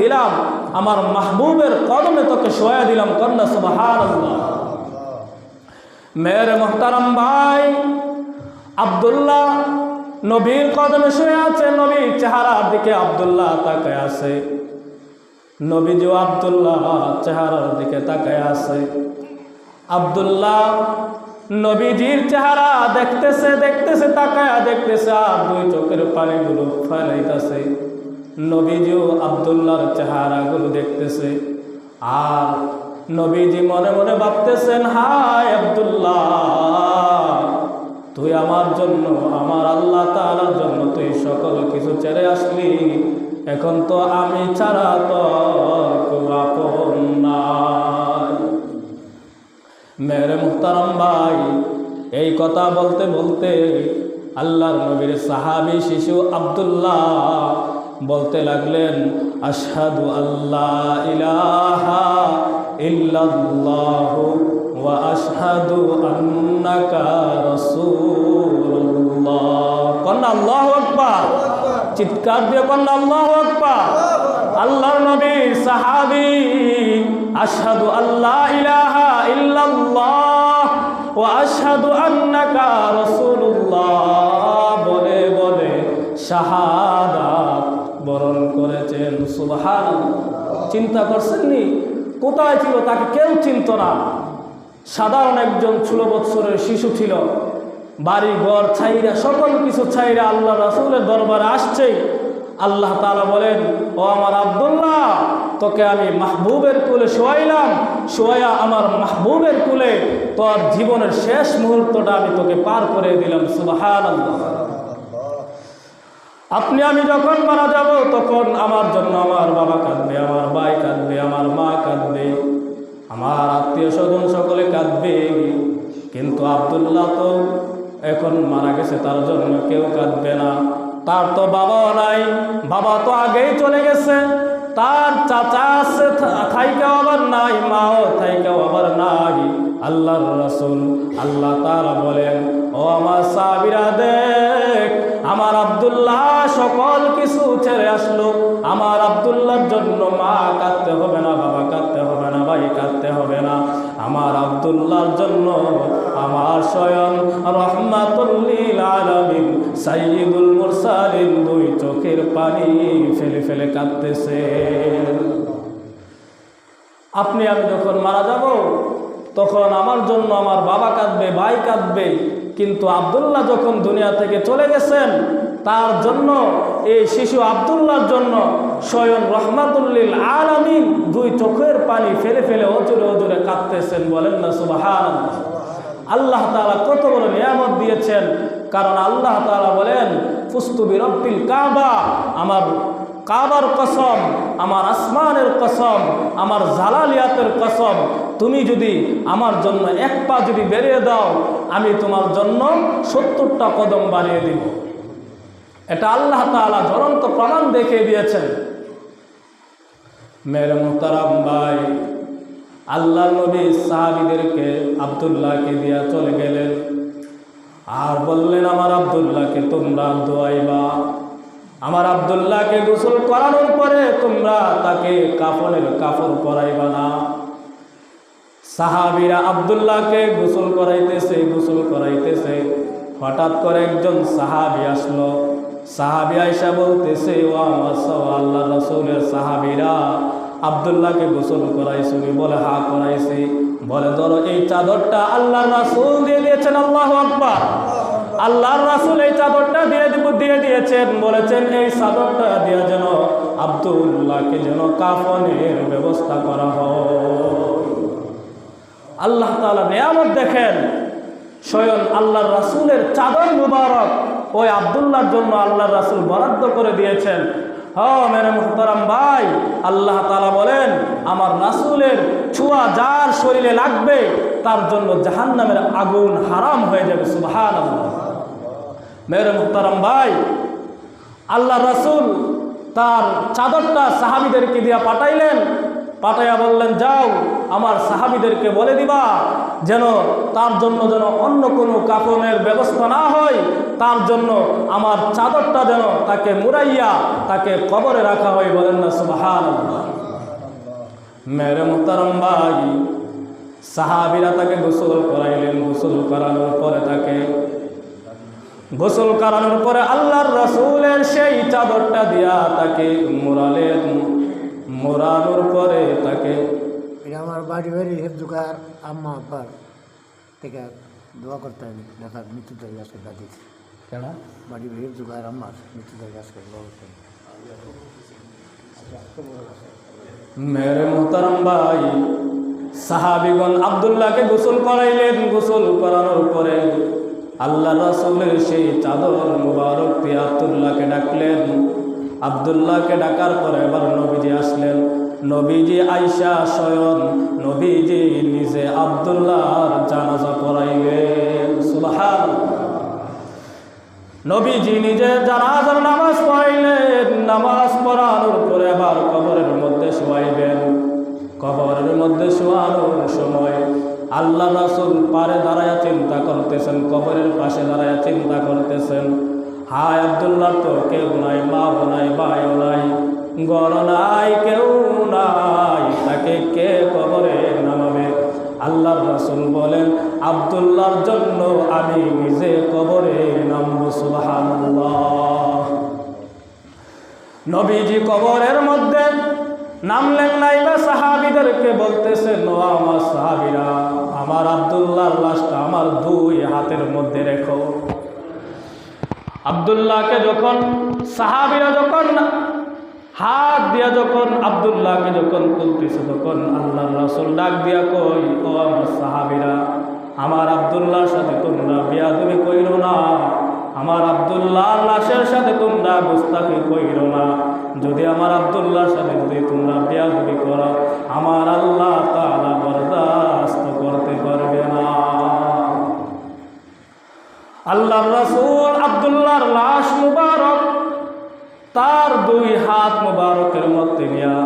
দিলাম, আমার মাহবুবের কদমে তোকে শোয়া দিলাম কন্যা সুবাহান মেয়ের মোহতারাম ভাই আবদুল্লাহ নবীর কদমে শুয়ে আছে, নবীর চেহারার দিকে আবদুল্লাহ তাকায় আছে। নবীজু আবদুল্লাহ চেহারার দিকে তাকায় আছে। আবদুল্লাহ নবীজির চেহারা দেখতেছে দেখতেছে, তাকায়া দেখতেছে, আর দুই চোখের পানিগুলো ফেলাইতেছে। নবীজিও আবদুল্লাহর চেহারাগুলো দেখতেছে। আর নবীজি মনে মনে ভাবতেছেন, হায় আবদুল্লাহ, তুই আমার জন্য, আমার আল্লাহ তাআলার জন্য তুই সকল কিছু ছেড়ে আসলি। এখন তো আমি ছাড়া তো কেউ মেরে ভাই, এই কথা বলতে বলতে আল্লাহর নবীর সাহাবি শিশু আব্দুল্লাহ বলতে লাগলেন, আশহাদু আল্লাহ ইলাহা ইল্লাল্লাহু ওয়া আশহাদু আন্নাকা রাসূলুল্লাহ। আল্লাহু আকবার। চিৎকার দিয়ে আল্লাহু আকবার। আল্লাহর সাহাবি আল্লাহ ইলাহা ইল্লাল্লাহ ওয়া আশহাদু আন্নাকা রাসূলুল্লাহ। বলে বলে বরণ সুবহানাল্লাহ। চিন্তা করছেননি? কোথায় ছিল তাকে কেউ চিনত না। সাধারণ একজন ষোলো বৎসরের শিশু ছিল। বাড়ি ঘর ছাইরা, সকল কিছু ছাইরা আল্লাহ রাসূলের দরবারে আসছে। আল্লাহ তালা বলেন, ও আমার আব্দুল্লাহ, তোকে আমি মাহবুবের কুলে শোয়াইলাম। শোয়া আমার মাহবুবের কুলে তোর জীবনের শেষ মুহূর্তটা আমি তোকে পার করে দিলাম। সুবহানাল্লাহ। আপনি, আমি যখন মারা যাব, তখন আমার জন্য আমার বাবা কাঁদবে, আমার ভাই কাঁদবে, আমার মা কাঁদবে, আমার আত্মীয় স্বজন সকলে কাঁদবে। কিন্তু আবদুল্লাহ তো এখন মারা গেছে, তার জন্য কেউ কাঁদবে না। তার তো বাবাও নাই, বাবা তো আগেই চলে গেছে। তার চাচা আছে থাইকাও আবার নাই, মাও থাইকাও আবার নাই। আল্লাহর রাসূল, আল্লাহ তাআলা বলেন, ও আমার সাবিরা দেখ আমার আব্দুল্লাহ সকল কিছু ছেড়ে আসলো। আমার আব্দুল্লাহর জন্য মা কাঁদতে হবে না, বাবা কাঁদতে হবে না, ভাই কাঁদতে হবে না। আমার আব্দুল্লাহর জন্য আমার স্বয়ং রহমাতুল্লিল আলামিন সাইয়্যিদুল মুরসালিন দুই চোখের পানি ফেলে ফেলে কাঁদতেছে। আপনি, আমি যখন মারা যাব, তখন আমার জন্য আমার বাবা কাঁদবে, ভাই কাঁদবে কিন্তু আবদুল্লাহ যখন দুনিয়া থেকে চলে গেছেন, তার জন্য, এই শিশু আবদুল্লাহর জন্য স্বয়ং রহমাতুল্লিল আলামিন দুই চোখের পানি ফেলে ফেলে অজুরে অজুরে কাঁদতেছেন, বলেন না সুবাহান আল্লাহ তাআলা কত বড় নিয়ামত দিয়েছেন, কারণ আল্লাহ তাআলা বলেন ফুস্তুবি রব্বিল কাবা আমার কাবার কসম, আমার আসমানের কসম, আমার জালালিয়াতের কসম, তুমি যদি আমার জন্য এক পা যদি বেরিয়ে দাও, আমি তোমার জন্য সত্তরটা কদম বাড়িয়ে দিব। এটা আল্লাহ তাআলা জ্বলন্ত প্রমাণ দেখিয়ে দিয়েছেন। মেরে মোহতারাম ভাই আল্লাহ নবী সাহাবিদেরকে আবদুল্লাহকে দিয়া চলে গেলেন। আর বললেন, আমার আবদুল্লাহকে তোমরা দোয়াইবা। আমার আবদুল্লাহকে গোসল করানোর পরে তোমরা তাকে কাফনের কাপড় পরাইবা না। সাহাবিরা আবদুল্লাহকে গোসল করাইতেছে গোসল করাইতেছে। হঠাৎ করে একজন সাহাবি আসলো। সাহাবি আয়সা বলতেছে, ও আল্লাহ রসুলের সাহাবিরা, আবদুল্লাহকে গোসল করাইছি বলে, হা, করাইছি। বলে, ধরো, এই চাদরটা আল্লাহ রাসুল দিয়ে দিয়েছেন, আল্লাহ আকবার। আল্লাহর রাসুল চাদরটা দিয়ে দিব, দিয়ে দিয়েছেন, বলেছেন এই চাদরটা দিয়ে যেন আবদুল্লাহকে যেন কাফনের ব্যবস্থা করা হয়। আল্লাহ তাআলা নিয়ামত দেখেন, স্বয়ং আল্লাহর রাসুলের চাদর মুবারক ওই আবদুল্লাহর জন্য আল্লাহর রাসুল বরাদ্দ করে দিয়েছেন। হ মেরে ভাই, আল্লাহ তাআলা বলেন, আমার রাসুলের ছোঁয়া যার শরীরে লাগবে, তার জন্য জাহান্নামের আগুন হারাম হয়ে যাবে সুবহান মেরে মুহতারাম ভাই আল্লাহ রাসুল তার চাদরটা সাহাবিদেরকে দিয়া পাঠাইলেন। পাঠাইয়া বললেন, যাও, আমার সাহাবিদেরকে বলে দিবা যেন তার জন্য যেন অন্য কোনো কাপড়ের ব্যবস্থা না হয়। তার জন্য আমার চাদরটা যেন তাকে মুড়াইয়া তাকে কবরে রাখা হয় বলেন না সুবাহান মেরে মোতারম ভাই, সাহাবিরা তাকে গোসল করাইলেন। গোসল করানোর পরে তাকে গোসল করানোর পরে আল্লাহর রসুলের সেই চাদরটা দিয়া তাকে মোরালেন মোরানোর পরে তাকে এটা আমার বাড়ি বাড়ি হেফজুকার আম্মা আব্বার থেকে দোয়া করতে হবে নেতার মৃত্যু আজকে দাদিতে কেন বাড়ি বাড়ি হেফজুকার আম্মার মৃত্যু আজকে দোয়া করতে হবে মেরে মোহতারাম ভাই সাহাবিগণ আবদুল্লাহকে গোসল করাইলেন। গোসল করানোর পরে আল্লাহ রাসূলের সেই চাদর মুবারক দিয়ে আবদুল্লাহকে ডাকলেন। আবদুল্লাহকে ডাকার পরে এবার নবীজি আসলেন। নবীজি আইসা স্বয়ং নবীজি নিজে আবদুল্লাহর জানাজা পড়াইলেন। সুবহান নবীজি নিজে জানাজার নামাজ পড়াইলেন। নামাজ পড়ানোর পরে আবার কবরের মধ্যে শোয়াইবেন। কবরের মধ্যে শোয়ানোর সময় আল্লাহ রাসুল পারে দাঁড়ায় চিন্তা করতেছেন, কবরের পাশে দাঁড়ায় চিন্তা করতেছেন। হায় আবদুল্লাহ তো কেউ নাই মাও নাই ভাইও নাই, গর নাই, কেউ নাই, তাকে কে কবরে নামাবে? আল্লাহ রাসুল বলেন, আবদুল্লাহর জন্য আমি নিজে কবরে নামবো, সুবহানাল্লাহ। নবীজি কবরের মধ্যে নামলেন নাইবা সাহাবিদেরকে বলতেছেন, ও আমার সাহাবিরা আমার আবদুল্লাহর লাশটা আমার দুই হাতের মধ্যে রেখো। আবদুল্লাহকে যখন, সাহাবিরা যখন, হাত দিয়া যখন, আবদুল্লাহকে যখন তুলতেছে, তখন আল্লাহ রাসুল ডাক দিয়া কই ও আমার সাহাবিরা, আমার আবদুল্লাহর সাথে তোমরা বিয়া তুমি কইরো না। আমার আবদুল্লাহর লাশের সাথে তোমরা গুস্তাকি কইরো না। যদি আমার আবদুল্লাহর সাথে যদি তোমরা বিয়া তুমি করো, আমার আল্লাহ তাআলা বরদাস্ত পারবে না আল্লাহ রসুল আবদুল্লাহর লাশ মুবারক, তার দুই হাত মুবারকের মধ্যে নিয়া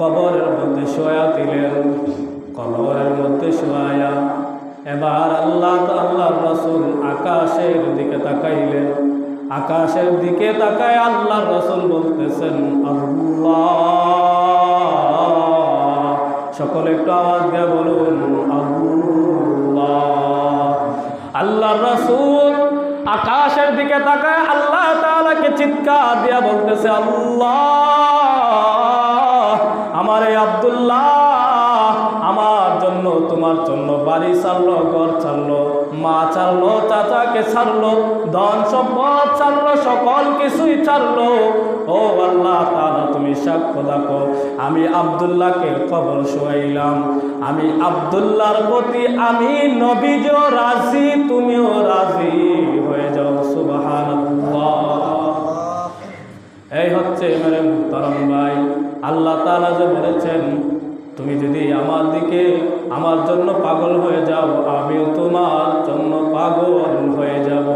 কবরের মধ্যে শোয়া দিলেন। কবরের মধ্যে শোয়া এবার আল্লাহ আল্লাহ রসুল আকাশের দিকে তাকাইলেন। আকাশের দিকে তাকায় আল্লাহ রসুল বলতেছেন, আল্লাহ। সকলে একটু আওয়াজ দিয়ে দিকে তাকায় আল্লাহ চিৎকার দিয়া বলতেছে, আল্লাহ, আমার আমার জন্য, তোমার জন্য বাড়ি ছাড়লো, ঘর ছাড়লো, মা ছাড়লো, চাচাকে ছাড়লো, ধন সম্পদ ছাড়লো, সকল কিছুই ছাড়লো। ও আল্লাহ তাআলা, তুমি সাক্ষ্য দেখো আমি আব্দুল্লাহকে কবর শোয়াইলাম। আমি আব্দুল্লাহর প্রতি আমি নবীজও রাজি, তুমিও রাজি। এই হচ্ছে মেরে মুহতারাম ভাই। আল্লাহ তাআলা যে বলেছেন, তুমি যদি আমার দিকে, আমার জন্য পাগল হয়ে যাও, আমিও তোমার জন্য পাগল হয়ে যাব।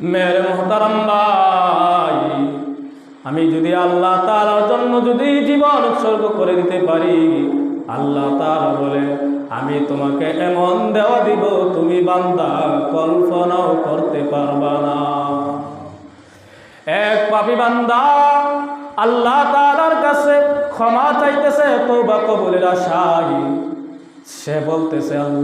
মেরে মোহতারাম ভাই, আমি যদি আল্লাহ তাআলার জন্য যদি জীবন উৎসর্গ করে দিতে পারি আল্লাহ তারা বলে আমি তোমাকে এমন দেওয়া দিব, তুমি বান্দা, কল্পনাও করতে পারবা না। এক পাপি বান্দা আল্লাহ তালার কাছে ক্ষমা চাইতেছে তো বা কবুলের আশায়। সে বলতেছে, আল্লাহ